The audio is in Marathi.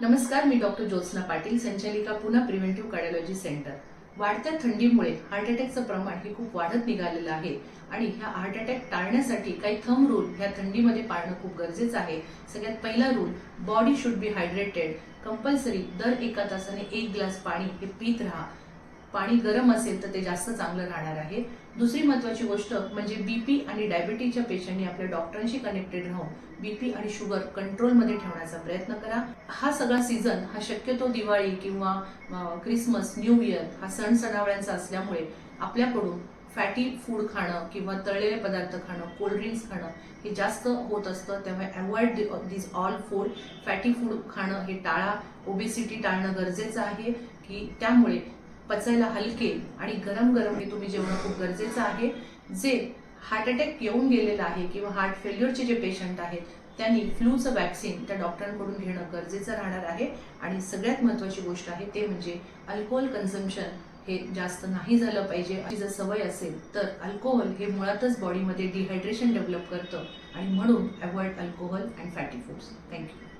नमस्कार मी डॉक्टर ज्योत्स्ना पाटील संचालिका पुन्हा प्रिव्हेंटिव्ह कार्डिओलॉजी सेंटर. वाढत्या थंडीमुळे हार्ट अटॅकचं प्रमाण हे खूप वाढत निघालेलं आहे आणि ह्या हार्ट अटॅक टाळण्यासाठी काही थंब रूल ह्या थंडीमध्ये पाळणं खूप गरजेचं आहे. सगळ्यात पहिला rule body should be hydrated compulsory दर एका तासाने एक ग्लास पाणी हे पीत राहा. पाणी गरम असेल तर ते जास्त चांगलं राहणार आहे. दुसरी महत्वाची गोष्ट म्हणजे बीपी आणि डायबिटीजच्या पेशंटनी आपल्या डॉक्टरांशी कनेक्टेड राहून बीपी आणि शुगर कंट्रोलमध्ये ठेवण्याचा प्रयत्न करा. हा सगळा सीझन हा शक्यतो दिवाळी किंवा क्रिसमस न्यू इयर हा सण सणावळ्यांचा असल्यामुळे आपल्याकडून फॅटी फूड खाणं किंवा तळलेले पदार्थ खाणं कोल्ड्रिंक्स खाणं हे जास्त होत असतं. त्यामुळे avoid this all food fatty food खाणं हे टाळा. ओबेसिटी टाळणं गरजेचं आहे की त्यामुळे पचायला हलके आणि गरम गरम हे तुम्ही जेवणं खूप गरजेचं आहे. जे हार्ट अटॅक येऊन गेलेलं आहे किंवा हार्ट फेल्युअरचे जे पेशंट आहेत त्यांनी फ्लूचं वॅक्सिन त्या डॉक्टरांकडून घेणं गरजेचं राहणार आहे. आणि सगळ्यात महत्त्वाची गोष्ट आहे ते म्हणजे अल्कोहोल कन्झम्पशन हे जास्त नाही झालं पाहिजे. अशी जर सवय असेल तर अल्कोहोल हे मुळातच बॉडीमध्ये डिहायड्रेशन डेव्हलप करतं. आणि म्हणून avoid alcohol and fatty foods thank you